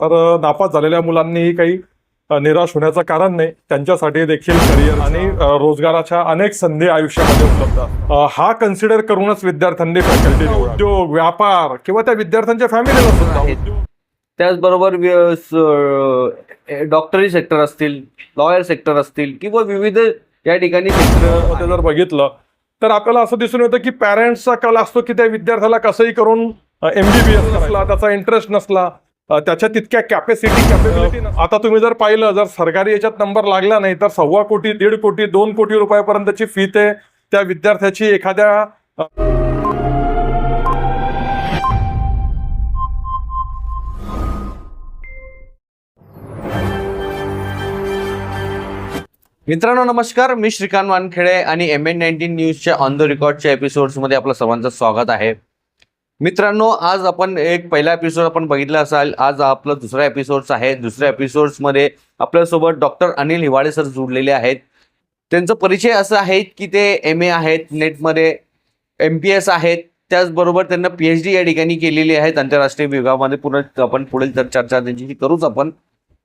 तर नापास झालेल्या मुलांनीही काही निराश होण्याचं कारण नाही. त्यांच्यासाठी देखील करिअर आणि रोजगाराच्या अनेक संधी आयुष्यामध्ये उपलब्ध हा कन्सिडर करूनच विद्यार्थ्यांनी फॅकल्टी उद्योग व्यापार किंवा त्या विद्यार्थ्यांच्या फॅमिलीला सुद्धा. आहेत. उद्योग त्याचबरोबर डॉक्टरी सेक्टर असतील लॉयर सेक्टर असतील किंवा विविध या ठिकाणी जर बघितलं तर आपल्याला असं दिसून येतं की पॅरेंट्सचा कल असतो की त्या विद्यार्थ्याला कसंही करून एमबीबीएस नसला त्याचा इंटरेस्ट नसला त्याच्या तितक्या कॅपॅसिटी कॅपेबिलिटी आता तुम्ही जर पाहिलं जर सरकारी याच्यात नंबर लागला नाही तर सव्वा कोटी दीड कोटी दोन कोटी रुपयापर्यंतची फी ते त्या विद्यार्थ्याची एखाद्या मित्रांनो नमस्कार. मी श्रीकांत वानखेडे आणि एम एन नाईन्टीन न्यूजच्या ऑन द रेकॉर्डच्या एपिसोड्समध्ये आपलं सर्वांचं स्वागत आहे. मित्रांनो आज आपण एक पहिला एपिसोड आपण बघितला असाल. आज आपलं दुसरा एपिसोड्स आहे. दुसऱ्या एपिसोड्समध्ये आपल्यासोबत डॉक्टर अनिल हिवाळे सर जुडलेले आहेत. त्यांचा परिचय असं आहे की ते एम ए आहेत नेटमध्ये एम पी एस आहेत. त्याचबरोबर त्यांना पी एच डी या ठिकाणी केलेली आहेत. आंतरराष्ट्रीय विभागामध्ये पुन्हा आपण पुढील तर चर्चा त्यांची करूच आपण.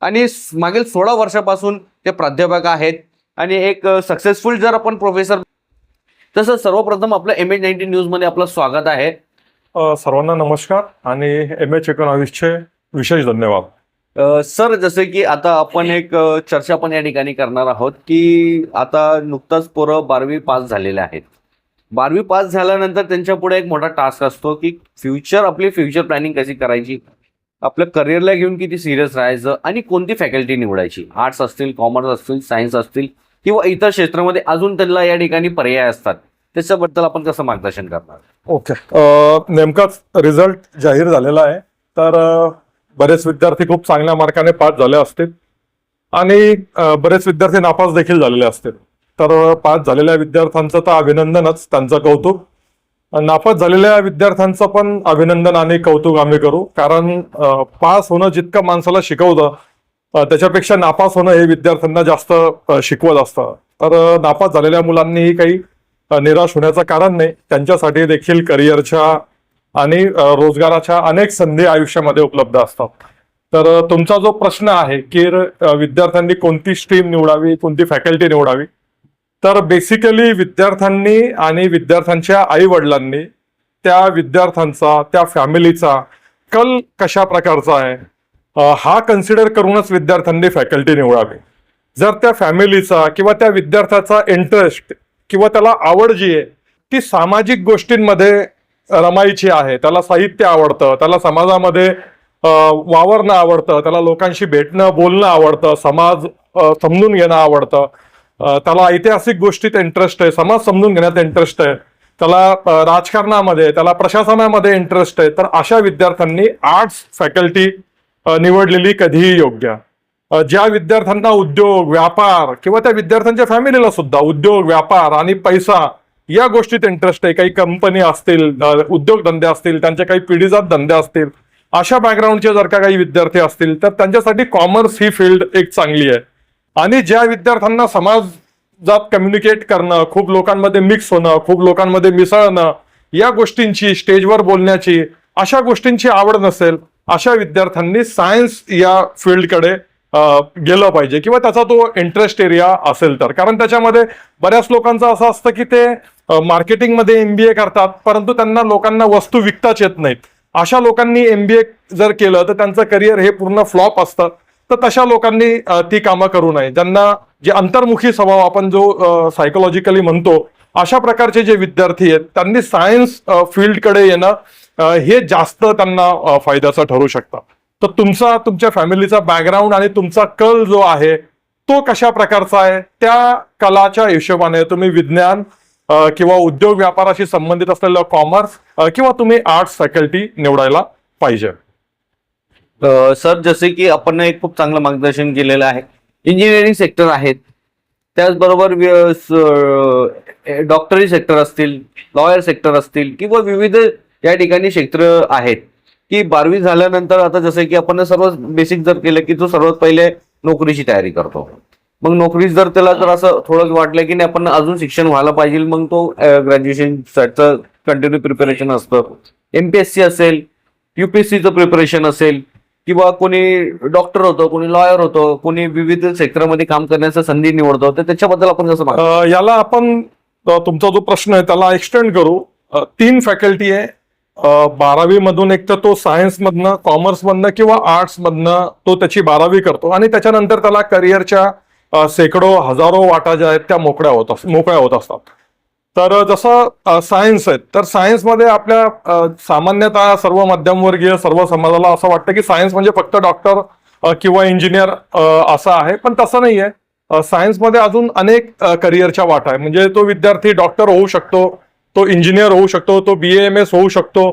आणि मागील सोळा वर्षापासून ते प्राध्यापक आहेत. आणि एक सक्सेसफुल जर आपण प्रोफेसर तसं सर्वप्रथम आपलं एम एच नाईन्टी न्यूजमध्ये आपलं स्वागत आहे. सर्वांना नमस्कार आणि एम एच एकोणावीसचे विशेष धन्यवाद. सर जसे की आता आपण एक चर्चा पण या ठिकाणी करणार आहोत की आता नुकताच पोरं बारावी पास झालेले आहेत. बारावी पास झाल्यानंतर त्यांच्या पुढे एक मोठा टास्क असतो की फ्युचर आपली फ्युचर प्लॅनिंग कशी करायची? आपल्या करिअरला घेऊन किती सिरियस राहायचं आणि कोणती फॅकल्टी निवडायची? आर्ट्स असतील कॉमर्स असतील सायन्स असतील किंवा इतर क्षेत्रामध्ये अजून त्यांना या ठिकाणी पर्याय असतात. त्याच्याबद्दल आपण कसं मार्गदर्शन करणार? ओके. नेमकाच रिझल्ट जाहीर झालेला आहे. तर बरेच विद्यार्थी खूप चांगल्या मार्काने पास झाले असतील. आणि बरेच विद्यार्थी नापास देखील झालेले असतील. तर पास झालेल्या विद्यार्थ्यांचं तर अभिनंदनच त्यांचं कौतुक. नापास झालेल्या विद्यार्थ्यांचं पण अभिनंदन आणि कौतुक आम्ही करू. कारण पास होणं जितकं माणसाला शिकवतं त्याच्यापेक्षा नापास होणं हे विद्यार्थ्यांना जास्त शिकवत असतं. तर नापास झालेल्या मुलांनीही काही निराश होण्याचं कारण नाही. त्यांच्यासाठी देखील करिअरच्या आणि रोजगाराच्या अनेक संधी आयुष्यामध्ये उपलब्ध असतात. तर तुमचा जो प्रश्न आहे की विद्यार्थ्यांनी कोणती स्ट्रीम निवडावी कोणती फॅकल्टी निवडावी? तर बेसिकली विद्यार्थ्यांनी आणि विद्यार्थ्यांच्या आई वडिलांनी त्या विद्यार्थ्यांचा त्या फॅमिलीचा कल कशा प्रकारचा आहे हा कन्सिडर करूनच विद्यार्थ्यांनी फॅकल्टी निवडावी. जर त्या फॅमिलीचा किंवा त्या विद्यार्थ्याचा इंटरेस्ट किंवा त्याला आवड जी आहे ती सामाजिक गोष्टींमध्ये रमायची आहे. त्याला साहित्य आवडतं त्याला समाजामध्ये वावरणं आवडतं त्याला लोकांशी भेटणं बोलणं आवडतं समाज समजून घेणं आवडतं. त्याला ऐतिहासिक गोष्टीत इंटरेस्ट आहे समाज समजून घेण्यात इंटरेस्ट आहे. त्याला राजकारणामध्ये त्याला प्रशासनामध्ये इंटरेस्ट आहे. तर अशा विद्यार्थ्यांनी आर्ट्स फॅकल्टी निवडलेली कधीही योग्य. ज्या विद्यार्थ्यांना उद्योग व्यापार किंवा त्या विद्यार्थ्यांच्या फॅमिलीला सुद्धा उद्योग व्यापार आणि पैसा या गोष्टीत इंटरेस्ट आहे. काही कंपनी असतील उद्योगधंदे असतील त्यांचे काही पिढीजात धंदे असतील अशा बॅकग्राऊंडचे जर का काही विद्यार्थी असतील तर त्यांच्यासाठी कॉमर्स ही फील्ड एक चांगली आहे. आणि ज्या विद्यार्थ्यांना समाजात कम्युनिकेट करणं खूप लोकांमध्ये मिक्स होणं खूप लोकांमध्ये मिसळणं या गोष्टींची स्टेजवर बोलण्याची अशा गोष्टींची आवड नसेल अशा विद्यार्थ्यांनी सायन्स या फील्डकडे गेलं पाहिजे किंवा त्याचा तो इंटरेस्ट एरिया असेल तर. कारण त्याच्यामध्ये बऱ्याच लोकांचं असं असतं की ते मार्केटिंगमध्ये एम बी ए करतात परंतु त्यांना लोकांना वस्तू विकताच येत नाहीत. अशा लोकांनी एम बी ए जर केलं तर त्यांचं करिअर हे पूर्ण फ्लॉप असतं. तर तशा लोकांनी ती कामं करू नये. ज्यांना जे अंतर्मुखी स्वभाव आपण जो सायकोलॉजिकली म्हणतो अशा प्रकारचे जे विद्यार्थी आहेत त्यांनी सायन्स फील्डकडे येणं हे जास्त त्यांना फायद्याचं ठरू शकतं. तर तुमचा तुमच्या फॅमिलीचा बॅकग्राऊंड आणि तुमचा कल जो आहे तो कशा प्रकारचा आहे? त्या कलाच्या हिशोबाने तुम्ही विज्ञान किंवा उद्योग व्यापाराशी संबंधित असलेलं कॉमर्स किंवा तुम्ही आर्ट्स फॅकल्टी निवडायला पाहिजे. सर जसे की आपण एक खूप चांगलं मार्गदर्शन केलेलं आहे. इंजिनिअरिंग सेक्टर आहेत. त्याचबरोबर डॉक्टरी सेक्टर असतील लॉयर सेक्टर असतील किंवा विविध या ठिकाणी क्षेत्र आहेत. की बारावी झाल्यानंतर आता जसं की आपण सर्व बेसिक जर केलं की तो सर्वात पहिले नोकरीची तयारी करतो. मग नोकरी जर त्याला जर असं थोडं वाटलं की नाही आपण अजून शिक्षण व्हायला पाहिजे मग तो ग्रॅज्युएशन कंटिन्यू प्रिपरेशन असतं. एमपीएससी असेल युपीएससीचं प्रिपरेशन असेल किंवा कोणी डॉक्टर होतो कोणी लॉयर होतो कोणी विविध क्षेत्रामध्ये काम करण्याचा संधी निवडतो तर त्याच्याबद्दल आपण कसं याला आपण तुमचा जो प्रश्न आहे त्याला एक्सटेंड करू. तीन फॅकल्टी आहे. बारावी मधून एक तर तो सायन्स मधनं कॉमर्स मधनं किंवा आर्ट्स मधनं तो त्याची बारावी करतो. आणि त्याच्यानंतर त्याला करिअरच्या शेकडो हजारो वाटा ज्या आहेत त्या मोकळ्या होत अस- मोकळ्या होत असतात. तर जसं सायन्स आहे तर सायन्समध्ये आपल्या सामान्यतः सर्व मध्यमवर्गीय सर्व समाजाला असं वाटतं की सायन्स म्हणजे फक्त डॉक्टर किंवा इंजिनियर असं आहे पण तसं नाही आहे सायन्समध्ये अजून अनेक करिअरच्या वाटा आहे म्हणजे तो विद्यार्थी डॉक्टर होऊ शकतो तो इंजिनियर होऊ शकतो तो बी एम एस होऊ शकतो.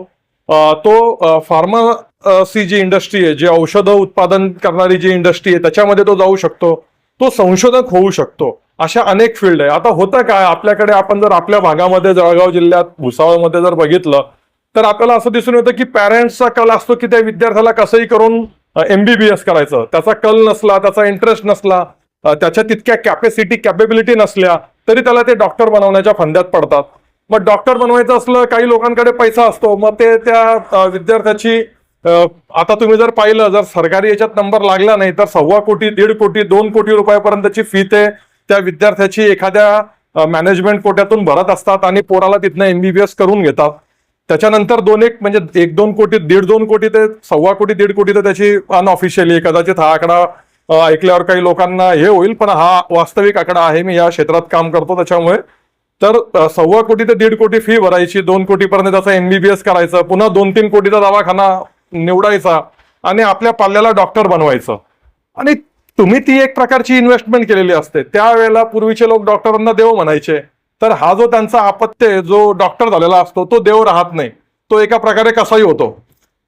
तो फार्मसी जी इंडस्ट्री आहे जी औषधं उत्पादन करणारी जी इंडस्ट्री आहे त्याच्यामध्ये तो जाऊ शकतो. तो संशोधक होऊ शकतो. अशा अनेक फील्ड आहे. आता होतं काय? आपल्याकडे आपण जर आपल्या भागामध्ये जळगाव जिल्ह्यात भुसावळमध्ये जर बघितलं तर आपल्याला असं दिसून येतं की पॅरेंट्सचा कल असतो की त्या विद्यार्थ्याला कसंही करून एमबीबीएस करायचं. त्याचा कल नसला त्याचा इंटरेस्ट नसला त्याच्या तितक्या कॅपॅसिटी कॅपेबिलिटी नसल्या तरी त्याला ते डॉक्टर बनवण्याच्या फंद्यात पडतात. मग डॉक्टर बनवायचं असलं काही लोकांकडे पैसा असतो मग ते त्या विद्यार्थ्याची आता तुम्ही जर पाहिलं जर सरकारी याच्यात नंबर लागला नाही तर सव्वा कोटी दीड कोटी दोन कोटी रुपयापर्यंतची फी ते त्या विद्यार्थ्याची एखाद्या मॅनेजमेंट कोट्यातून भरत असतात आणि पोराला तिथनं एमबीबीएस करून घेतात. त्याच्यानंतर दोन एक म्हणजे एक दोन कोटी दीड दोन कोटी ते सव्वा कोटी दीड कोटी तर त्याची अनऑफिशियली कदाचित हा आकडा ऐकल्यावर काही लोकांना हे होईल पण हा वास्तविक आकडा आहे मी या क्षेत्रात काम करतो त्याच्यामुळे तर सव्वा कोटी ते दीड कोटी फी भरायची दोन कोटीपर्यंत त्याचा एमबीबीएस करायचं पुन्हा दोन तीन कोटीचा दवाखाना निवडायचा आणि आपल्या पाल्याला डॉक्टर बनवायचं. आणि तुम्ही ती एक प्रकारची इन्व्हेस्टमेंट केलेली असते. त्यावेळेला पूर्वीचे लोक डॉक्टरांना देव म्हणायचे. तर हा जो त्यांचा आपत्य आहे, जो डॉक्टर झालेला असतो तो देव राहत नाही. तो एका प्रकारे कसाही होतो.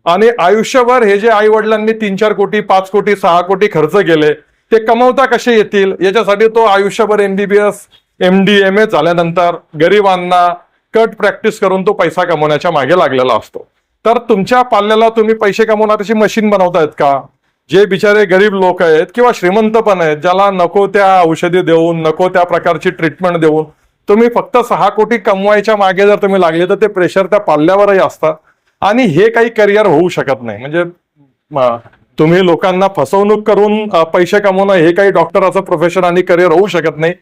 आणि आयुष्यभर हे जे आई वडिलांनी तीन चार कोटी पाच कोटी सहा कोटी खर्च केले ते कमवता कसे येतील? याच्यासाठी तो आयुष्यभर MBBS M D M A झाल्यानंतर गरिबांना कट प्रॅक्टिस करून तो पैसा कमवण्याच्या मागे लागलेला असतो. तर तुमच्या पाल्याला तुम्ही पैसे कमवणाऱ्याची मशीन बनवतायत का? जे बिचारे गरीब लोक आहेत किंवा श्रीमंत पण आहेत ज्याला नको त्या औषधी देऊन नको त्या प्रकारची ट्रीटमेंट देऊन तुम्ही फक्त सहा कोटी कमवायच्या मागे जर तुम्ही लागले तर ते प्रेशर त्या पाल्यावरही असतं. आणि हे काही करिअर होऊ शकत नाही. म्हणजे तुम्ही लोकांना फसवणूक करून पैसे कमवणं हे काही डॉक्टराचं प्रोफेशन आणि करिअर होऊ शकत नाही.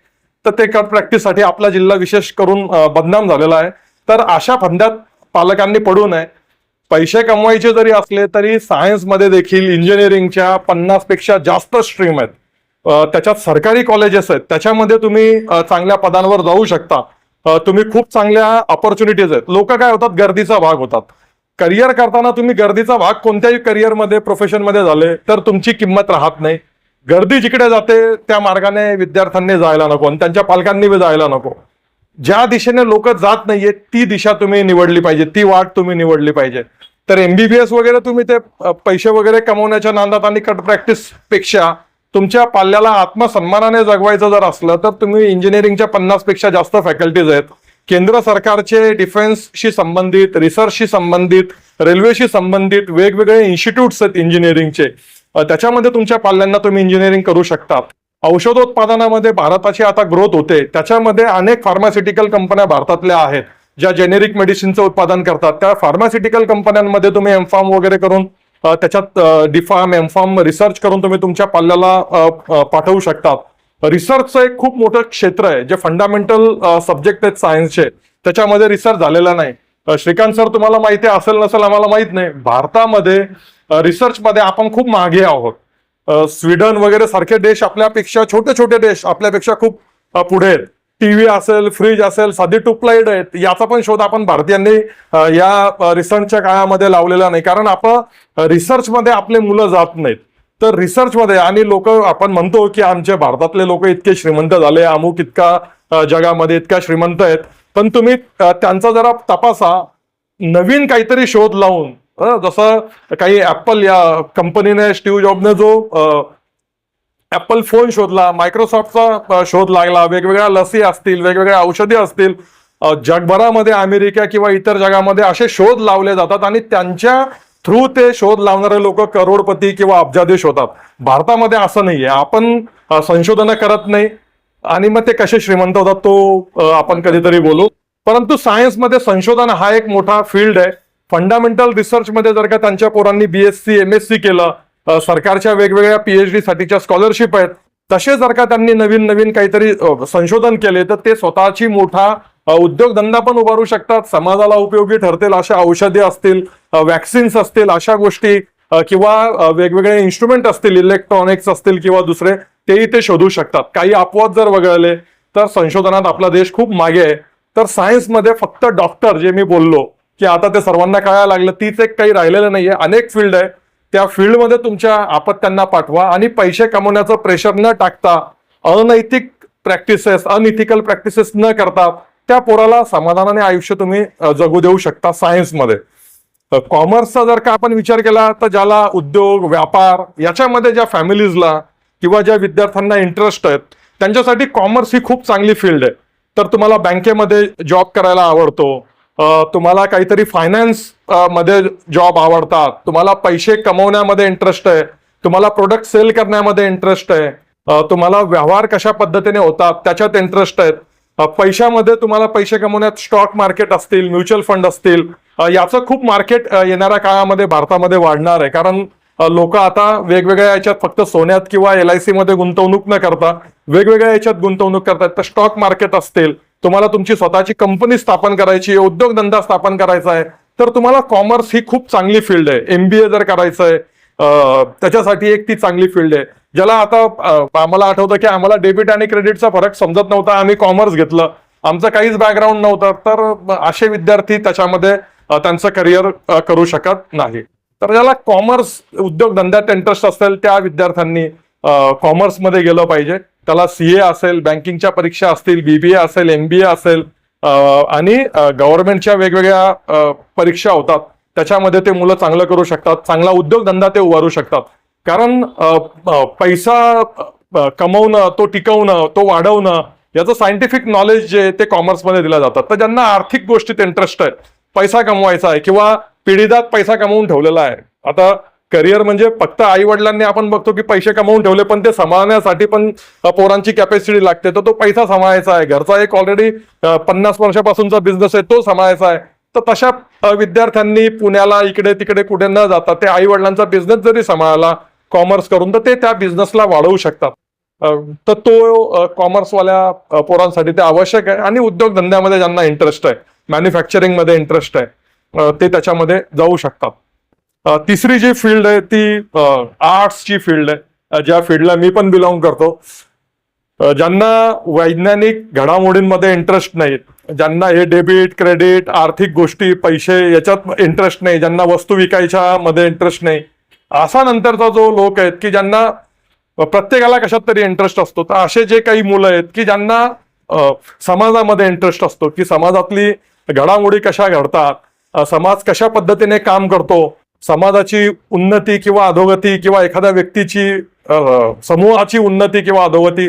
तर ते कट प्रॅक्टिससाठी आपला जिल्हा विशेष करून बदनाम झालेला आहे. तर अशा फंद्यात पालकांनी पडू नये. पैसे कमवायचे जरी असले तरी सायन्समध्ये देखील इंजिनिअरिंगच्या पन्नासपेक्षा जास्त स्ट्रीम आहेत. त्याच्यात सरकारी कॉलेजेस आहेत. त्याच्यामध्ये तुम्ही चांगल्या पदांवर जाऊ शकता. तुम्ही खूप चांगल्या ऑपॉर्च्युनिटीज आहेत. लोक काय होतात? गर्दीचा भाग होतात. करिअर करताना तुम्ही गर्दीचा भाग कोणत्याही करिअरमध्ये प्रोफेशनमध्ये झाले तर तुमची किंमत राहत नाही. गर्दी जिकडे जाते त्या मार्गाने विद्यार्थ्यांनी जायला नको आणि त्यांच्या पालकांनी बी जायला नको. ज्या दिशेने लोक जात नाहीये ती दिशा तुम्ही निवडली पाहिजे ती वाट तुम्ही निवडली पाहिजे. तर एमबीबीएस वगैरे तुम्ही ते पैसे वगैरे कमवण्याच्या नांदात आणि कट प्रॅक्टिसपेक्षा तुमच्या पाल्याला आत्मसन्मानाने जगवायचं जर असलं तर तुम्ही इंजिनिअरिंगच्या पन्नासपेक्षा जास्त फॅकल्टीज आहेत. केंद्र सरकारचे डिफेन्सशी संबंधित रिसर्चशी संबंधित रेल्वेशी संबंधित वेगवेगळे इन्स्टिट्यूट्स आहेत इंजिनिअरिंगचे. त्याच्यामध्ये तुमच्या पाल्यांना तुम्ही इंजिनिअरिंग करू शकतात औषधोत्पादनामध्ये भारताची आता ग्रोथ होते. त्याच्यामध्ये अनेक फार्मास्युटिकल कंपन्या भारतातल्या आहेत ज्या जेनेरिक मेडिसिनचं उत्पादन करतात. त्या फार्मास्युटिकल कंपन्यांमध्ये तुम्ही एमफार्म वगैरे करून त्याच्यात डिफार्म एमफार्म रिसर्च करून तुम्ही तुमच्या पाल्याला पाठवू शकतात. रिसर्चचं एक खूप मोठं क्षेत्र आहे जे फंडामेंटल सब्जेक्ट आहेत सायन्सचे त्याच्यामध्ये रिसर्च झालेला नाही. श्रीकांत सर तुम्हाला माहिती असेल नसेल आम्हाला माहीत नाही. भारतामध्ये रिसर्चमध्ये आपण खूप मागे आहोत. स्वीडन वगैरे सारखे देश आपल्यापेक्षा छोटे छोटे देश आपल्यापेक्षा खूप पुढे आहेत. टीव्ही असेल फ्रीज असेल साधी ट्यूबलाईट आहेत याचा पण शोध आपण भारतीयांनी या रिसर्चच्या काळामध्ये लावलेला नाही. कारण आपण रिसर्चमध्ये आपले मुलं जात नाहीत. तर रिसर्चमध्ये आणि लोक आपण म्हणतो की आमच्या भारतातले लोक इतके श्रीमंत झाले अमुक इतका जगामध्ये इतका श्रीमंत आहेत. पण तुम्ही त्यांचा जरा तपासा. नवीन काहीतरी शोध लावून जसं काही ऍपल या कंपनीने स्टीव्ह जॉबने जो ऍपल फोन शोधला मायक्रोसॉफ्टचा शोध लागला वेगवेगळ्या लसी असतील वेगवेगळ्या औषधी असतील जगभरामध्ये अमेरिका किंवा इतर जगामध्ये असे शोध लावले जातात आणि त्यांच्या थ्रू ते शोध लावणारे लोक करोडपती किंवा अब्जाधीश होतात भारतामध्ये असं नाहीये. आपण संशोधन करत नाही आणि मग ते कसे श्रीमंत होतात तो आपण कधीतरी बोलू. परंतु सायन्समध्ये संशोधन हा एक मोठा फील्ड आहे. फंडामेंटल रिसर्चमध्ये जर का त्यांच्या पोरांनी बीएससी एम एस सी केलं सरकारच्या वेगवेगळ्या पीएचडी साठीच्या स्कॉलरशिप आहेत तसे जर का त्यांनी नवीन नवीन काहीतरी संशोधन केले तर ते स्वतःची मोठा उद्योगधंदा पण उभारू शकतात समाजाला उपयोगी ठरतील अशा औषधे असतील वॅक्सिन्स असतील अशा गोष्टी किंवा वेगवेगळे इन्स्ट्रुमेंट असतील इलेक्ट्रॉनिक्स असतील किंवा दुसरे तेही ते शोधू शकतात. काही अपवाद जर वगळले तर संशोधनात आपला देश खूप मागे आहे. तर सायन्समध्ये फक्त डॉक्टर जे मी बोललो की आता ते सर्वांना कळायला लागलं. तीच एक काही राहिलेलं नाहीये. अनेक फील्ड आहे. त्या फील्डमध्ये तुमच्या आपत्त्यांना पाठवा आणि पैसे कमवण्याचं प्रेशर न टाकता अनैतिक प्रॅक्टिसेस अनइथिकल प्रॅक्टिसेस न करता त्या पोराला समाधानाने आयुष्य तुम्ही जगू देऊ शकता सायन्समध्ये कॉमर्सचा जर का आपण विचार केला तर ज्याला उद्योग व्यापार याच्यामध्ये ज्या फॅमिलीजला किंवा ज्या विद्यार्थ्यांना इंटरेस्ट आहेत त्यांच्यासाठी कॉमर्स ही खूप चांगली फील्ड आहे. तर तुम्हाला बँकेमध्ये जॉब करायला आवडतो. तुम्हाला काहीतरी फायनान्समध्ये जॉब आवडतात. तुम्हाला पैसे कमवण्यामध्ये इंटरेस्ट आहे. तुम्हाला प्रोडक्ट सेल करण्यामध्ये इंटरेस्ट आहे. तुम्हाला व्यवहार कशा पद्धतीने होतात त्याच्यात इंटरेस्ट आहेत. पैशामध्ये तुम्हाला पैसे कमवण्यात स्टॉक मार्केट असतील म्युच्युअल फंड असतील. याचं खूप मार्केट येणाऱ्या काळामध्ये भारतामध्ये वाढणार आहे. कारण लोक आता वेगवेगळ्या याच्यात फक्त सोन्यात किंवा एल आय सी मध्ये गुंतवणूक न करता वेगवेगळ्या याच्यात गुंतवणूक करतात. तर स्टॉक मार्केट असतील तुम्हाला तुमची स्वतःची कंपनी स्थापन करायची आहे उद्योगधंदा स्थापन करायचा आहे तर तुम्हाला कॉमर्स ही खूप चांगली फील्ड आहे. एमबीए जर करायचं आहे त्याच्यासाठी एक ती चांगली फील्ड आहे. ज्याला आता आम्हाला आठवतं की आम्हाला डेबिट आणि क्रेडिटचा फरक समजत नव्हता. आम्ही कॉमर्स घेतलं. आमचं काहीच बॅकग्राऊंड नव्हतं. तर असे विद्यार्थी त्याच्यामध्ये त्यांचं करिअर करू शकत नाही. तर ज्याला कॉमर्स उद्योगधंद्यात इंटरेस्ट असेल त्या विद्यार्थ्यांनी कॉमर्समध्ये गेलं पाहिजे. त्याला सीए असेल बँकिंगच्या परीक्षा असतील बीबीए असेल एमबीए असेल आणि गव्हर्नमेंटच्या वेगवेगळ्या परीक्षा होतात. त्याच्यामध्ये ते मुलं चांगलं करू शकतात चांगला उद्योगधंदा ते उभारू शकतात. कारण पैसा कमवणं तो टिकवणं तो वाढवणं याचं सायंटिफिक नॉलेज जे ते कॉमर्समध्ये दिलं जातात तर ज्यांना आर्थिक गोष्टीत इंटरेस्ट आहे पैसा कमवायचा आहे किंवा पिढीदात पैसा कमवून ठेवलेला आहे. आता करिअर म्हणजे फक्त आई वडिलांनी आपण बघतो की पैसे कमवून ठेवले पण ते सांभाळण्यासाठी पण पोरांची कॅपॅसिटी लागते. तर तो पैसा सांभाळायचा आहे. घरचा एक ऑलरेडी पन्नास वर्षापासूनचा बिझनेस आहे तो सांभाळायचा आहे. तर तशा विद्यार्थ्यांनी पुण्याला इकडे तिकडे कुठे न जाता ते आई वडिलांचा बिझनेस जरी सांभाळला कॉमर्स करून तर ते त्या बिझनेसला वाढवू शकतात. तर तो कॉमर्सवाल्या पोरांसाठी ते आवश्यक आहे आणि उद्योगधंद्यामध्ये ज्यांना इंटरेस्ट आहे मॅन्युफॅक्चरिंगमध्ये इंटरेस्ट आहे ते त्याच्यामध्ये जाऊ शकतात. तिसरी जी फील्ड आहे ती आर्ट्सची फील्ड आहे. ज्या फील्डला मी पण बिलॉंग करतो. ज्यांना वैज्ञानिक घडामोडींमध्ये इंटरेस्ट नाही ज्यांना हे डेबिट क्रेडिट आर्थिक गोष्टी पैसे याच्यात इंटरेस्ट नाही ज्यांना वस्तू विकायच्या मध्ये इंटरेस्ट नाही असा नंतरचा जो लोक आहेत की ज्यांना प्रत्येकाला कशात तरी इंटरेस्ट असतो. तर असे जे काही मुलं आहेत की ज्यांना समाजामध्ये इंटरेस्ट असतो की समाजातली घडामोडी कशा घडतात समाज कशा पद्धतीने काम करतो समाजाची उन्नती किंवा अधोगती किंवा एखाद्या व्यक्तीची समूहाची उन्नती किंवा अधोगती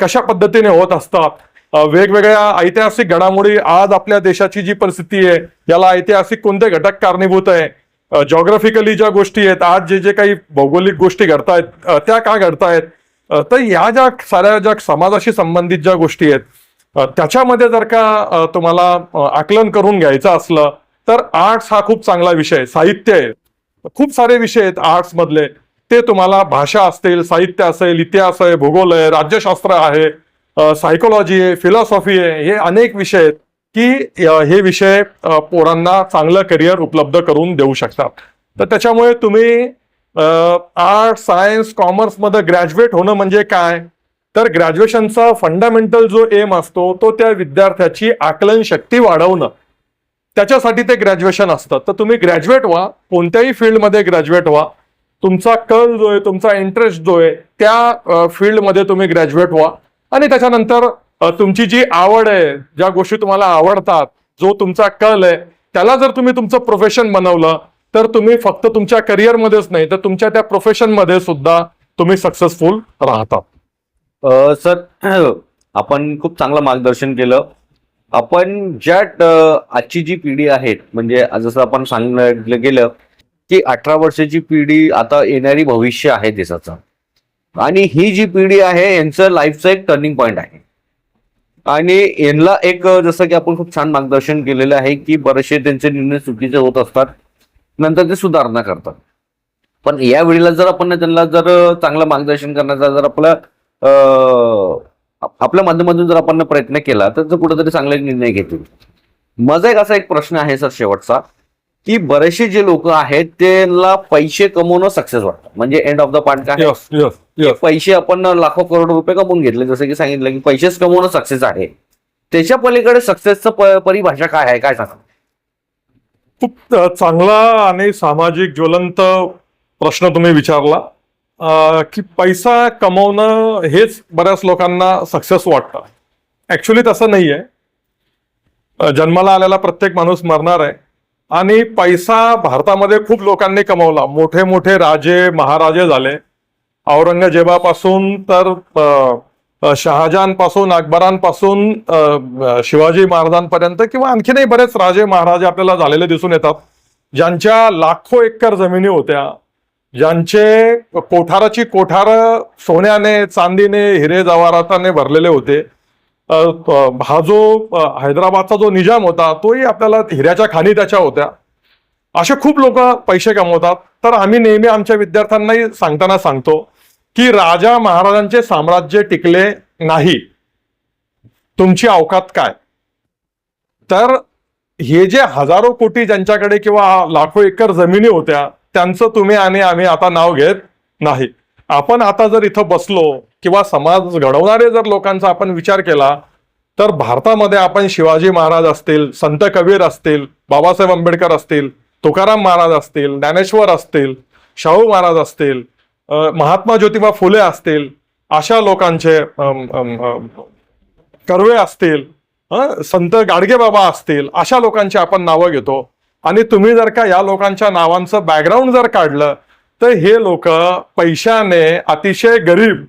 कशा पद्धतीने होत असतात? वेगवेगळ्या ऐतिहासिक घडामोडी आज आपल्या देशाची जी परिस्थिती आहे याला ऐतिहासिक कोणते घटक कारणीभूत आहे? जॉग्राफिकली ज्या गोष्टी आहेत आज जे जे काही भौगोलिक गोष्टी घडतायत त्या का घडतायत? तर या ज्या साऱ्या ज्या समाजाशी संबंधित ज्या गोष्टी आहेत त्याच्यामध्ये जर का तुम्हाला आकलन करून घ्यायचं असलं तर आर्ट्स हा खूप चांगला विषय आहे साहित्य आहे. खूप सारे विषय आहेत आर्ट्स मधले. ते तुम्हाला भाषा असतील साहित्य असेल इतिहास आहे भूगोल आहे राज्यशास्त्र आहे सायकोलॉजी आहे फिलॉसॉफी आहे हे अनेक विषय आहेत की हे विषय पोरांना चांगलं करिअर उपलब्ध करून देऊ शकतात. तर त्याच्यामुळे तुम्ही आर्ट सायन्स कॉमर्समध्ये ग्रॅज्युएट होणं म्हणजे काय? तर ग्रॅज्युएशनचा फंडामेंटल जो एम असतो तो त्या विद्यार्थ्याची आकलन शक्ती वाढवणं. त्याच्यासाठी ते ग्रॅज्युएशन असतं. तर तुम्ही ग्रॅज्युएट व्हा कोणत्याही फील्डमध्ये ग्रॅज्युएट व्हा. तुमचा कल जो आहे तुमचा इंटरेस्ट जो आहे त्या फील्डमध्ये तुम्ही ग्रॅज्युएट व्हा. आणि त्याच्यानंतर तुमची जी आवड आहे ज्या गोष्टी तुम्हाला आवडतात जो तुमचा कल आहे त्याला जर तुम्ही तुमचं प्रोफेशन बनवलं तर तुम्ही फक्त तुमच्या करिअरमध्येच नाही तर तुमच्या त्या प्रोफेशनमध्ये सुद्धा तुम्ही सक्सेसफुल राहतात सर आपण खूप चांगलं मार्गदर्शन केलं. आपण ज्या आजची जी पिढी आहे म्हणजे जसं आपण सांगितलं गेलं की अठरा वर्षाची पिढी आता येणारी भविष्य आहे देशाचं. आणि ही जी पिढी आहे यांचं लाईफचं एक टर्निंग पॉईंट आहे. आणि यांना एक जसं की आपण खूप छान मार्गदर्शन केलेलं आहे की बरेचसे त्यांचे निर्णय चुकीचे होत असतात नंतर ते सुधारणा करतात. पण या वेळेला जर आपण त्यांना जर चांगलं मार्गदर्शन करण्याचा जर आपला आपल्या माध्यमातून जर आपण प्रयत्न केला तर ते कुठेतरी चांगले निर्णय घेतील. माझा एक असा एक प्रश्न आहे सर शेवटचा की बरेचसे जे लोक आहेत त्यांना पैसे कमवणं सक्सेस वाटतं. म्हणजे एंड ऑफ द पार्ट काय पैसे आपण लाखो करोड रुपये कमवून घेतले. जसं की सांगितलं की पैसेच कमवणं सक्सेस आहे. त्याच्या पलीकडे सक्सेसचं परिभाषा काय आहे? काय सांगा खूप चांगला आणि सामाजिक ज्वलंत प्रश्न तुम्ही विचारला. की पैसा कमवणं हेच बऱ्याच लोकांना सक्सेस वाटतं. ऍक्च्युली तसं नाहीये. आहे जन्माला आलेला प्रत्येक माणूस मरणार आहे. आणि पैसा भारतामध्ये खूप लोकांनी कमवला. मोठे मोठे राजे महाराजे झाले. औरंगजेबापासून तर अ, शहाजहानपासून अकबरांपासून शिवाजी महाराजांपर्यंत किंवा आणखीनही बरेच राजे महाराजे आपल्याला झालेले दिसून येतात. ज्यांच्या लाखो एकर जमिनी होत्या. ज्यांचे कोठाराची कोठार सोन्याने चांदीने हिरे जवाहराताने भरलेले होते. हा जो हैदराबादचा जो निजाम होता तोही आपल्याला हिऱ्याच्या खाणी त्याच्या होत्या. असे खूप लोक पैसे कमवतात. तर आम्ही नेहमी आमच्या विद्यार्थ्यांनाही सांगताना सांगतो की राजा महाराजांचे साम्राज्य टिकले नाही. तुमची अवकात काय? तर हे जे हजारो कोटी ज्यांच्याकडे किंवा लाखो एकर जमिनी होत्या त्यांचं तुम्ही आणि आम्ही आता नाव घेत नाही. आपण आता जर इथं बसलो किंवा समाज घडवणारे जर लोकांचा आपण विचार केला तर भारतामध्ये आपण शिवाजी महाराज असतील संत कबीर असतील बाबासाहेब आंबेडकर असतील तुकाराम महाराज असतील ज्ञानेश्वर असतील शाहू महाराज असतील महात्मा ज्योतिबा फुले असतील अशा लोकांचे कर्वे असतील संत गाडगे बाबा असतील अशा लोकांची आपण नावं घेतो. आणि तुम्ही जर का या लोकांच्या नावांचं बॅकग्राऊंड जर काढलं तर हे लोक पैशाने अतिशय गरीब.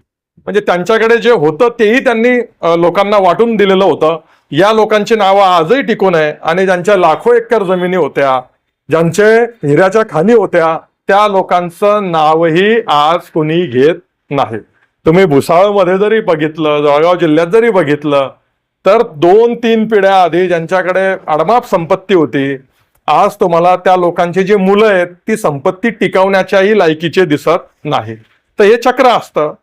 म्हणजे त्यांच्याकडे जे होतं तेही त्यांनी लोकांना वाटून दिलेलं होतं. या लोकांची नावं आजही टिकून आहे आणि ज्यांच्या लाखो एकर जमिनी होत्या ज्यांचे हिऱ्याच्या खाणी होत्या त्या लोकांचं नावही आज कोणी घेत नाही. तुम्ही भुसावळमध्ये जरी बघितलं जळगाव जिल्ह्यात जरी बघितलं तर दोन तीन पिढ्या आधी ज्यांच्याकडे अडमाप संपत्ती होती आज तुम्हाला त्या लोकांची जी मुलं आहेत ती संपत्ती टिकवण्याच्याही लायकीचे दिसत नाही. तर हे चक्र असतं.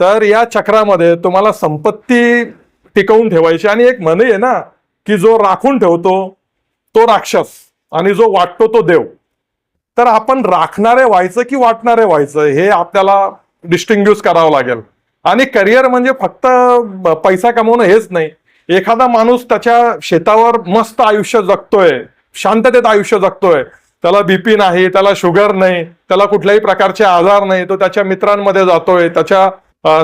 तर या चक्रामध्ये तुम्हाला संपत्ती टिकवून ठेवायची आणि एक म्हणे आहे ना की जो राखून ठेवतो तो राक्षस आणि जो वाटतो तो देव. तर आपण राखणारे व्हायचं की वाटणारे व्हायचं हे आपल्याला डिस्टिंग्युश करावं लागेल. आणि करिअर म्हणजे फक्त पैसा कमवणं हेच नाही. एखादा माणूस त्याच्या शेतावर मस्त आयुष्य जगतोय शांततेत आयुष्य जगतोय. त्याला बीपी नाही त्याला शुगर नाही त्याला कुठल्याही प्रकारचे आजार नाही तो त्याच्या मित्रांमध्ये जातोय त्याच्या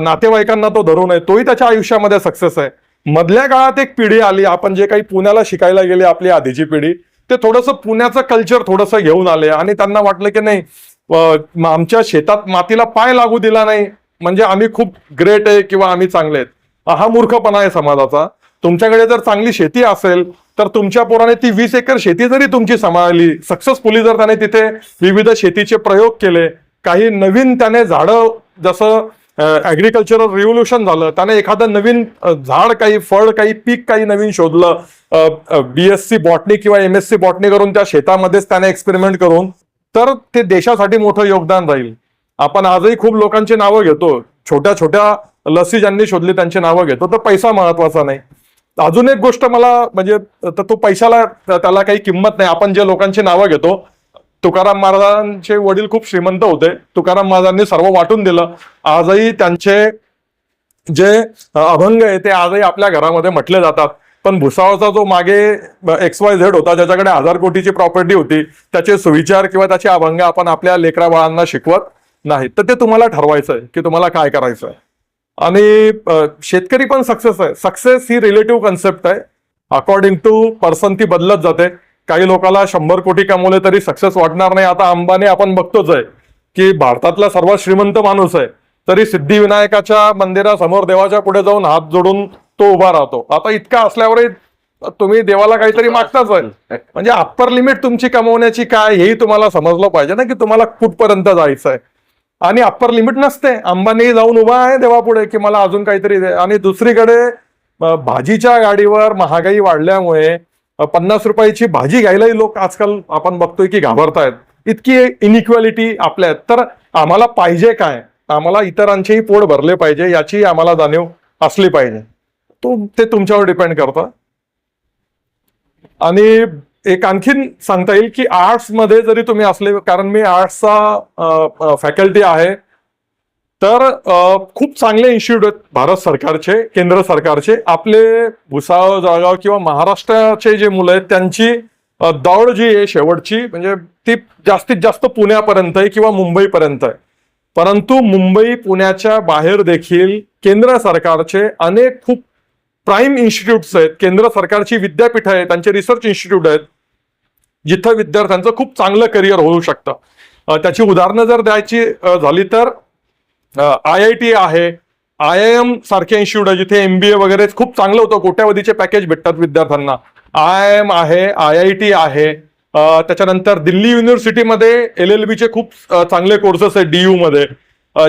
नातेवाईकांना तो धरून आहे तोही त्याच्या आयुष्यामध्ये सक्सेस आहे. मधल्या काळात एक पिढी आली आपण जे काही पुण्याला शिकायला गेले आपली आधीची पिढी ते थोडंसं पुण्याचं कल्चर थोडंसं घेऊन आले आणि त्यांना वाटलं की नाही आमच्या शेतात मातीला पाय लागू दिला नाही म्हणजे आम्ही खूप ग्रेट आहे किंवा आम्ही चांगले आहेत. हा मूर्खपणा आहे समाजाचा. तुमच्याकडे जर चांगली शेती असेल तर तुमच्या पोराने ती वीस एकर शेती जरी तुमची सांभाळली सक्सेसफुली जर त्याने तिथे विविध शेतीचे प्रयोग केले काही नवीन त्याने झाडं जसं ऍग्रिकल्चरल रिव्होल्युशन झालं त्याने एखादं नवीन झाड काही फळ काही पीक काही नवीन शोधलं बी एस सी बॉटनी किंवा एम एस सी बॉटनी करून त्या शेतामध्येच त्याने एक्सपेरिमेंट करून तर ते देशासाठी मोठं योगदान राहील. आपण आजही खूप लोकांची नावं घेतो. छोट्या छोट्या लसी ज्यांनी शोधली त्यांची नावं घेतो. तर पैसा महत्त्वाचा नाही. अजून एक गोष्ट मला म्हणजे तर तो पैशाला त्याला काही किंमत नाही. आपण जे लोकांची नावं घेतो तुकाराम महाराजांचे वडील खूप श्रीमंत होते. तुकाराम महाराजांनी सर्व वाटून दिलं. आजही त्यांचे जे अभंग आहे ते आजही आपल्या घरामध्ये म्हटले जातात. पण भुसावळचा जो मागे एक्स वाय झेड होता ज्याच्याकडे हजार कोटीची प्रॉपर्टी होती त्याचे सुविचार किंवा त्याचे अभंग आपण आपल्या लेकरा बाळांना शिकवत नाही तर ते तुम्हाला ठरवायचं आहे की तुम्हाला काय करायचं आहे आणि शेतकरी पण सक्सेस आहे. सक्सेस ही रिलेटिव्ह कन्सेप्ट आहे. अकॉर्डिंग टू पर्सन ती बदलत जाते. काही लोकांना शंभर कोटी कमवले तरी सक्सेस वाटणार नाही. आता अंबानी आपण बघतोच आहे की भारतातला सर्वात श्रीमंत माणूस आहे. तरी सिद्धिविनायकाच्या मंदिरासमोर देवाच्या पुढे जाऊन हात जोडून तो उभा राहतो. आता इतका असल्यावरही तुम्ही देवाला काहीतरी मागताच आहे. म्हणजे अप्पर लिमिट तुमची कमवण्याची काय हेही तुम्हाला समजलं पाहिजे ना की तुम्हाला कुठपर्यंत जायचं आहे आणि अप्पर लिमिट नसते. अंबानी जाऊन उभा आहे देवापुढे की मला अजून काहीतरी दे. आणि दुसरीकडे भाजीच्या गाडीवर महागाई वाढल्यामुळे पन्नास रुपयाची भाजी घ्यायलाही लोक आजकाल आपण बघतोय की घाबरतायत. इतकी इनइक्वॅलिटी आपल्या आहेत. तर आम्हाला पाहिजे काय? आम्हाला इतरांचेही पोट भरले पाहिजे याची आम्हाला जाणीव असली पाहिजे. तो ते तुमच्यावर डिपेंड करतं. आणि एक आणखीन सांगता येईल की आर्ट्समध्ये जरी तुम्ही असले कारण मी आर्ट्सचा फॅकल्टी आहे तर खूप चांगले इन्स्टिट्यूट आहेत भारत सरकारचे केंद्र सरकारचे. आपले भुसावळ जळगाव किंवा महाराष्ट्राचे जे मुलं आहेत त्यांची दौड जी आहे शेवटची म्हणजे ती जास्तीत जास्त पुण्यापर्यंत आहे किंवा मुंबईपर्यंत आहे परंतु मुंबई पुण्याच्या बाहेर देखील केंद्र सरकारचे अनेक खूप प्राईम इन्स्टिट्यूट्स आहेत. केंद्र सरकारची विद्यापीठं आहेत त्यांचे रिसर्च इन्स्टिट्यूट आहेत. जिथं विद्यार्थ्यांचं खूप चांगलं करिअर होऊ शकतं. त्याची उदाहरणं जर द्यायची झाली तर आय आय टी आहे. आय आय एम सारखे इन्स्टिट्यूट आहे जिथे एमबीए वगैरे खूप चांगलं होतं. कोट्यावधीचे पॅकेज भेटतात विद्यार्थ्यांना. आय आय एम आहे आय आय टी आहे. त्याच्यानंतर दिल्ली युनिव्हर्सिटीमध्ये एल एल बीचे खूप चांगले कोर्सेस आहेत डी मध्ये.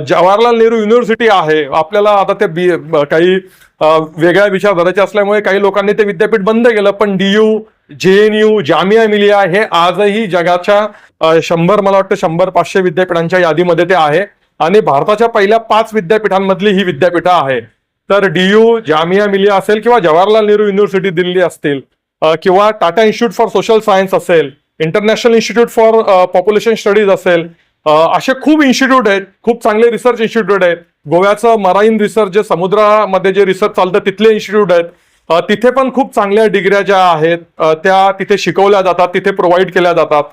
जवाहरलाल नेहरू युनिव्हर्सिटी आहे. आपल्याला आता ते बी काही वेगळ्या विचारधाराचे असल्यामुळे काही लोकांनी ते विद्यापीठ बंद केलं पण D U J N U Jamia Millia हे आजही जगाच्या शंभर मला वाटतं शंभर पाचशे विद्यापीठांच्या यादीमध्ये ते आहे. आणि भारताच्या पहिल्या पाच विद्यापीठांमधली ही विद्यापीठं आहे तर डीयू जामिया मिलिया असेल किंवा जवाहरलाल नेहरू युनिव्हर्सिटी दिल्ली असतील किंवा Tata institute for social science असेल international institute for population studies असेल असे खूप इन्स्टिट्यूट आहेत खूप चांगले रिसर्च इन्स्टिट्यूट आहेत. गोव्याचं मराईन रिसर्च जे समुद्रामध्ये जे रिसर्च चालतं तिथले इन्स्टिट्यूट आहेत. तिथे पण खूप चांगल्या डिग्र्या ज्या आहेत त्या तिथे शिकवल्या जातात तिथे प्रोव्हाइड केल्या जातात.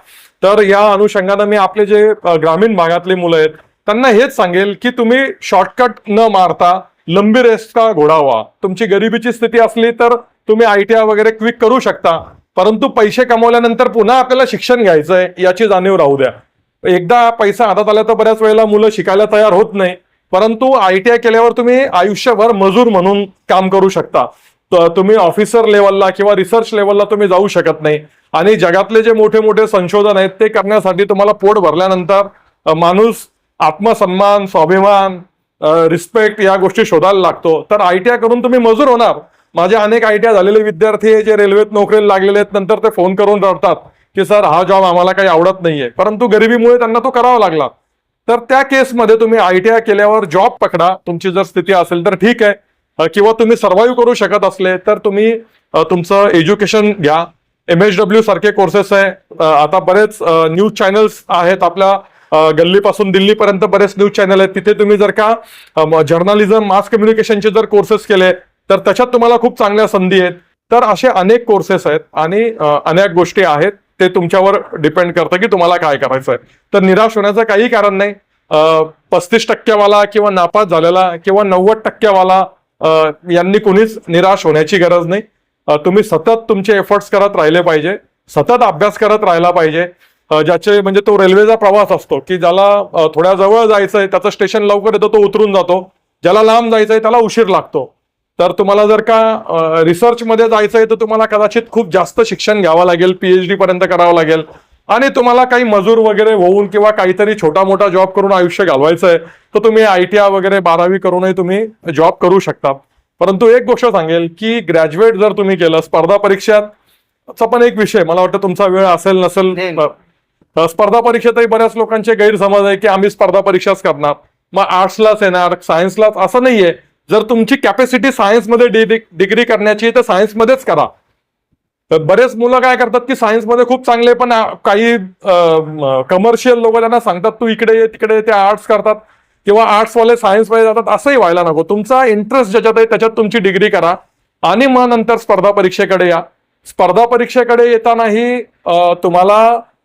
तर या अनुषंगाने मी आपले जे ग्रामीण भागातले मुलं आहेत त्यांना हेच सांगेल की तुम्ही शॉर्टकट न मारता लंबी रेस का घोडा व्हा. तुमची गरिबीची स्थिती असली तर तुम्ही आय टी आय वगैरे क्विक करू शकता परंतु पैसे कमवल्यानंतर पुन्हा आपल्याला शिक्षण घ्यायचं आहे याची जाणीव राहू द्या. एकदा पैसा हातात आला तर बऱ्याच वेळेला मुलं शिकायला तयार होत नाही परंतु आय टी आय केल्यावर तुम्ही आयुष्यभर मजूर म्हणून काम करू शकता. तुम्ही ऑफिसर लेवलला किंवा रिसर्च लेवलला तुम्ही जाऊ शकत नाही. आणि जगातले जे मोठे मोठे संशोधन आहेत ते करण्यासाठी तुम्हाला पोट भरल्यानंतर माणूस आत्मसन्मान स्वाभिमान रिस्पेक्ट या गोष्टी शोधायला लागतो. तर आय टी आय करून तुम्ही मजूर होणार. माझे अनेक आय टी आय झालेले विद्यार्थी आहे जे रेल्वेत नोकरीला लागलेले आहेत नंतर ते फोन करून रडतात की सर हा जॉब आम्हाला काही आवडत नाहीये. परंतु गरिबीमुळे त्यांना तो करावा लागला. तर त्या केसमध्ये तुम्ही आय टी आय केल्यावर जॉब पकडा. तुमची जर स्थिती असेल तर ठीक आहे. किंवा तुम्ही सर्व्हाइव्ह करू शकत असले तर तुम्ही तुमचं एज्युकेशन घ्या. एम एच डब्ल्यू सारखे कोर्सेस आहे. आता बरेच न्यूज चॅनल्स आहेत आपल्या गल्लीपासून दिल्लीपर्यंत बरेच न्यूज चॅनल आहेत. तिथे तुम्ही जर का जर्नलिझम मास कम्युनिकेशनचे जर कोर्सेस केले तर त्याच्यात तुम्हाला खूप चांगल्या संधी आहेत. तर असे अनेक कोर्सेस आहेत आणि अनेक गोष्टी आहेत. ते तुमच्यावर डिपेंड करतं की तुम्हाला काय करायचं आहे. तर निराश होण्याचं काही कारण नाही. पस्तीस टक्क्यावाला किंवा नापास झालेला किंवा नव्वद टक्क्यावाला यांनी कुणीच निराश होण्याची गरज नाही. तुम्ही सतत तुमचे एफर्ट्स करत राहिले पाहिजे. सतत अभ्यास करत राहिला पाहिजे. ज्याचे म्हणजे तो रेल्वेचा प्रवास असतो की ज्याला थोड्या जवळ जायचं आहे त्याचं स्टेशन लवकर येतं तो उतरून जातो. ज्याला लांब जायचं आहे त्याला उशीर लागतो. तर तुम्हाला जर का रिसर्चमध्ये जायचं आहे तर तुम्हाला कदाचित खूप जास्त शिक्षण घ्यावं लागेल पीएचडी पर्यंत करावं लागेल. आणि तुम्हाला काही मजूर वगैरे होऊन किंवा काहीतरी छोटा मोठा जॉब करून आयुष्य घालवायचंय तर तुम्ही आय टी आय वगैरे बारावी करूनही तुम्ही जॉब करू शकता. परंतु एक गोष्ट सांगेल की ग्रॅज्युएट जर तुम्ही केलं स्पर्धा परीक्षाचा पण एक विषय मला वाटतं तुमचा वेळ असेल नसेल स्पर्धा परीक्षेतही बऱ्याच लोकांचे गैरसमज आहे की आम्ही स्पर्धा परीक्षाच करणार. मग आर्ट्सलाच येणार सायन्सलाच असं नाहीये. जर तुमची कॅपॅसिटी सायन्समध्ये डिग्री करण्याची आहे तर सायन्समध्येच करा. तर बरेच मुलं काय करतात की सायन्समध्ये खूप चांगले पण काही कमर्शियल लोक त्यांना सांगतात तू इकडे ये तिकडे ते आर्ट्स करतात. किंवा आर्ट्सवाले सायन्समध्ये जातात असंही व्हायला नको. तुमचा इंटरेस्ट ज्याच्यात आहे त्याच्यात तुमची डिग्री करा. आणि मग नंतर स्पर्धा परीक्षेकडे या. स्पर्धा परीक्षेकडे येतानाही तुम्हाला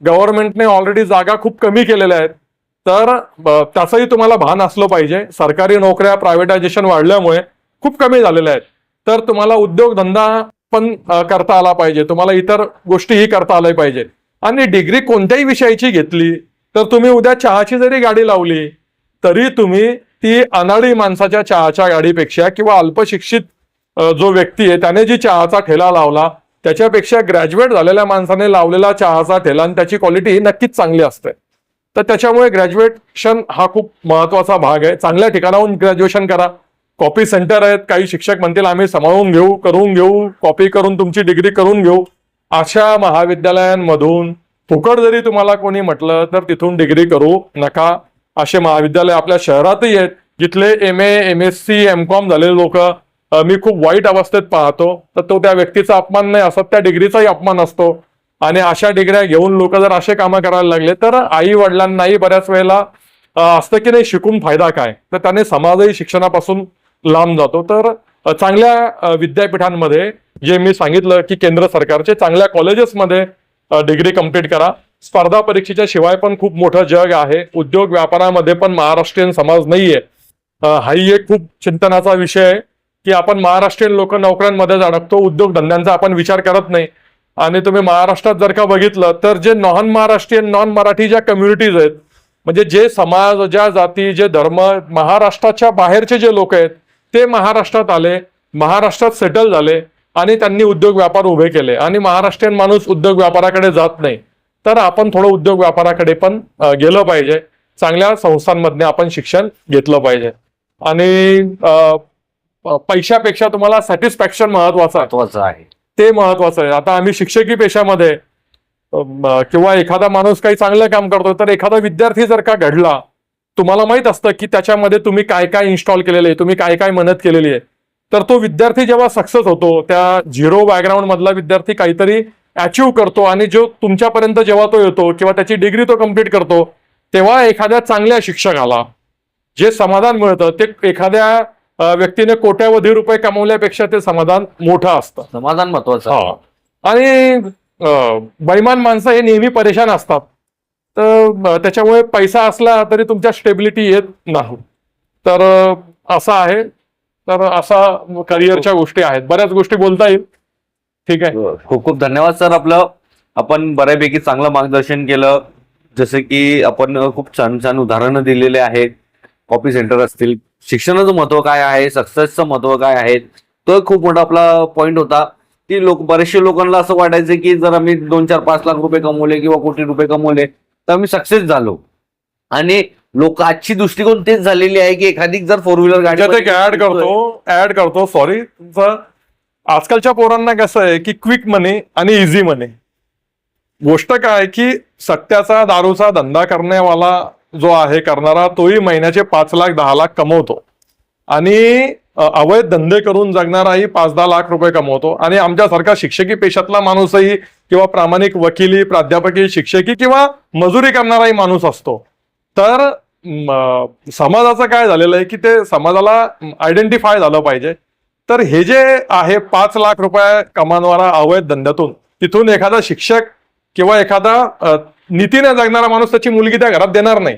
गव्हर्नमेंटने ऑलरेडी जागा खूप कमी केलेल्या आहेत. तर त्याचंही तुम्हाला भान असलं पाहिजे. सरकारी नोकऱ्या प्रायव्हेटायझेशन वाढल्यामुळे खूप कमी झालेल्या आहेत. तर तुम्हाला उद्योगधंदा पण करता आला पाहिजे. तुम्हाला इतर गोष्टीही करता आल्या पाहिजे आणि डिग्री कोणत्याही विषयाची घेतली तर तुम्ही उद्या चहाची जरी गाडी लावली तरी तुम्ही ती अनाडी माणसाच्या चहाच्या गाडीपेक्षा किंवा अल्पशिक्षित जो व्यक्ती आहे त्याने जी चहाचा ठेला लावला त्याच्यापेक्षा ग्रॅज्युएट झालेल्या माणसाने लावलेला चहाचा ठेला आणि त्याची क्वालिटी ही नक्कीच चांगली असते. तर त्याच्यामुळे ग्रॅज्युएशन हा खूप महत्त्वाचा भाग आहे. चांगल्या ठिकाणाहून ग्रॅज्युएशन करा. कॉपी सेंटर आहेत काही शिक्षक म्हणतील आम्ही सांभाळून घेऊ करून घेऊ कॉपी करून तुमची डिग्री करून घेऊ. अशा महाविद्यालयांमधून फुकट जरी तुम्हाला कोणी म्हटलं तर तिथून डिग्री करू नका. असे महाविद्यालय आपल्या शहरातही आहेत जिथले M A M S C M com झालेले लोक मी खूप वाईट अवस्थेत पाहतो. तर तो त्या व्यक्तीचा अपमान नाही असत त्या डिग्रीचाही अपमान असतो. आणि अशा डिग्र्या घेऊन लोक जर असे कामं करायला लागले तर आई वडिलांनाही बऱ्याच वेळेला असतं की नाही शिकून फायदा काय? तर त्याने समाजही शिक्षणापासून लांब जातो. तर चांगल्या विद्यापीठांमध्ये जे मी सांगितलं की केंद्र सरकारचे चांगल्या कॉलेजेसमध्ये डिग्री कंप्लीट करा. स्पर्धा परीक्षेच्या शिवाय पण खूप मोठं जग आहे. उद्योग व्यापारामध्ये पण महाराष्ट्रीयन समाज नाहीये. हाही एक खूप चिंतनाचा विषय आहे की आपण महाराष्ट्रीयन लोक नोकऱ्यांमध्येच अडकतो उद्योगधंद्यांचा आपण विचार करत नाही. आणि तुम्ही महाराष्ट्रात जर का बघितलं तर जे नॉन महाराष्ट्रीयन नॉन मराठी ज्या कम्युनिटीज आहेत म्हणजे जे समाज ज्या जाती जे धर्म महाराष्ट्राच्या बाहेरचे जे लोक आहेत ते महाराष्ट्रात आले महाराष्ट्रात सेटल झाले आणि त्यांनी उद्योग व्यापार उभे केले. आणि महाराष्ट्रीयन माणूस उद्योग व्यापाराकडे जात नाही. तर आपण थोडं उद्योग व्यापाराकडे पण गेलं पाहिजे. चांगल्या संस्थांमधने आपण शिक्षण घेतलं पाहिजे. आणि पैशापेक्षा तुम्हाला सॅटिस्फॅक्शन महत्वाचं महत्वाचं आहे. ते महत्वाचं आहे. आता आम्ही शिक्षकी पेशामध्ये किंवा एखादा माणूस काही चांगलं काम करतो तर एखादा विद्यार्थी जर का घडला तुम्हाला माहीत असतं की त्याच्यामध्ये तुम्ही काय काय इन्स्टॉल केलेले आहे तुम्ही काय काय मेहनत केलेली आहे. तर तो विद्यार्थी जेव्हा सक्सेस होतो त्या झिरो बॅकग्राऊंड मधला विद्यार्थी काहीतरी अचीव करतो आणि जो तुमच्यापर्यंत जेव्हा तो येतो किंवा त्याची डिग्री तो कंप्लीट करतो तेव्हा एखाद्या चांगल्या शिक्षकाला जे समाधान मिळतं ते एखाद्या व्यक्तीने कोट्यावधी रुपये कमवल्यापेक्षा ते समाधान मोठं असतं. समाधान महत्वाचं आणि बैमान माणसं हे नेहमी परेशान असतात. तर त्याच्यामुळे पैसा असला तरी तुमच्या स्टेबिलिटी येत नाही. तर असं आहे. तर असा करिअरच्या गोष्टी आहेत. बऱ्याच गोष्टी बोलता येईल. ठीक आहे. हो, खूप खूप धन्यवाद सर. आपलं आपण बऱ्यापैकी चांगलं मार्गदर्शन केलं. जसं की आपण खूप छान छान उदाहरणं दिलेले आहेत. कॉपी सेंटर असतील. शिक्षणाचं महत्त्व काय आहे? सक्सेसचं महत्त्व काय आहे? तो खूप मोठा आपला पॉईंट होता. की लोक बरेचसे लोकांना असं वाटायचं की जर आम्ही दोन चार पाच लाख रुपये कमवले किंवा कोटी रुपये कमवले तर आम्ही सक्सेस झालो. आणि लोक आजची दृष्टिकोन तेच झालेली आहे की एखादी जर फोर व्हीलर गाडी एक ऍड करतो ऍड करतो सॉरी तुमचं आजकालच्या पोरांना कसं आहे की क्विक मनी आणि इझी मनी गोष्ट काय आहे की सट्ट्याचा दारूचा धंदा करण्यावाला जो आहे करणारा तोही महिन्याचे पाच लाख दहा लाख कमवतो. आणि अवैध धंदे करून जगणाराही पाच दहा लाख रुपये कमवतो. आणि आमच्यासारखा शिक्षकी पेशातला माणूसही किंवा प्रामाणिक वकिली प्राध्यापकी शिक्षकी किंवा मजुरी करणाराही माणूस असतो. तर समाजाचं काय झालेलं आहे की ते समाजाला आयडेंटिफाय झालं पाहिजे. तर हे जे आहे पाच लाख रुपये कमावणारा अवैध धंद्यातून तिथून एखादा शिक्षक किंवा एखादा नीतीने जगणारा माणूस त्याची मुलगी त्या घरात देणार नाही.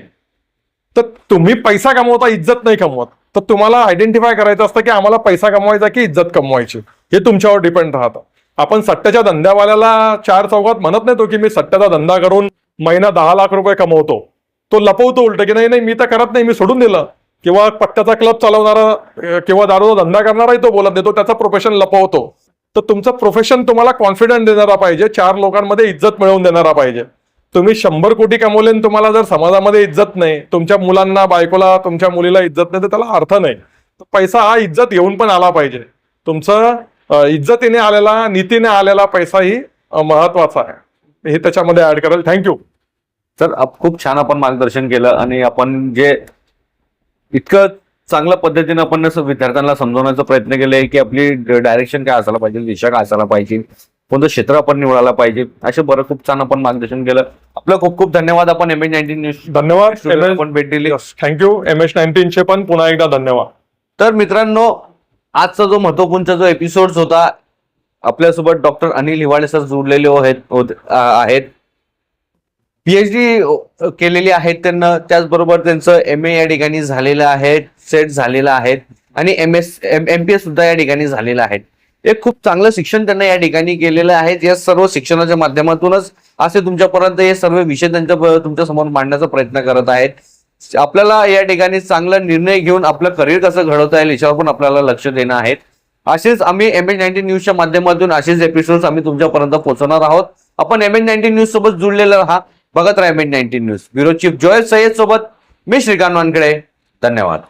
तर तुम्ही पैसा कमवता इज्जत नाही कमवत. तर तुम्हाला आयडेंटिफाय करायचं असतं की आम्हाला पैसा कमवायचा की इज्जत कमवायची. हे तुमच्यावर डिपेंड राहतं. आपण सट्ट्याच्या धंद्यावाल्याला चार चौकात म्हणत नाही तो की मी सट्ट्याचा धंदा करून महिना दहा लाख रुपये कमवतो. तो लपवतो उलट की नाही नाही मी तर करत नाही मी सोडून दिलं. किंवा पट्ट्याचा क्लब चालवणारा किंवा दारूचा धंदा करणाराही तो बोलत नाही तो त्याचा प्रोफेशन लपवतो. तर तुमचं प्रोफेशन तुम्हाला कॉन्फिडन्स देणारा पाहिजे चार लोकांमध्ये इज्जत मिळवून देणारा पाहिजे. तुम्ही शंभर कोटी कमवले आणि तुम्हाला जर समाजामध्ये इज्जत नाही तुमच्या मुलांना बायकोला तुमच्या मुलीला इज्जत नाही तर त्याला अर्थ नाही. तर पैसा हा इज्जत घेऊन पण आला पाहिजे. तुमचं इज्जतीने आलेला नीतीने आलेला पैसा ही महत्त्वाचा आहे. हे त्याच्यामध्ये ऍड करेल. थँक्यू सर खूप छान आपण मार्गदर्शन केलं आणि आपण जे इतकं चांगल्या पद्धतीने आपण विद्यार्थ्यांना समजवण्याचा प्रयत्न केलाय की आपली डायरेक्शन काय असायला पाहिजे दिशा काय असायला पाहिजे कोणतं क्षेत्र आपण निवडायला पाहिजे असे बरं खूप छान आपण मार्गदर्शन केलं. आपलं खूप खूप धन्यवाद आपण एम एच नाईन्टीन न्यूज धन्यवाद आपण भेट दिली. थँक्यू एम एच नाईन्टीनचे पण पुन्हा एकदा धन्यवाद. तर मित्रांनो आजचा जो महत्त्वपूर्ण जो एपिसोड होता आपल्यासोबत डॉक्टर अनिल हिवाळे सर जोडलेले आहेत पीएचडी केलेली आहेत त्यांना त्याचबरोबर त्यांचं एम ए या ठिकाणी झालेलं आहे सेट झालेलं आहे. आणि M S M P S सुद्धा या ठिकाणी झालेलं आहे. एक खूप चांगलं शिक्षण त्यांना या ठिकाणी केलेलं आहे. या सर्व शिक्षणाच्या माध्यमातूनच असे तुमच्यापर्यंत हे सर्व विषय त्यांच्या तुमच्यासमोर मांडण्याचा प्रयत्न करत आहेत. आपल्याला या ठिकाणी चांगला निर्णय घेऊन आपलं करिअर कसं घडवता येईल याच्यावर पण आपल्याला लक्ष देणं आहे असेच आम्ही एम एच नाईन्टीन न्यूजच्या माध्यमातून असेच एपिसोड आम्ही तुमच्यापर्यंत पोहोचवणार आहोत. आपण एम एच नाईन्टीन न्यूज सोबत जुळलेला राहा. बघत राहा M H nineteen news bureau chief Joy Sayyad सोबत मी श्रीकांत वानखेडे. धन्यवाद.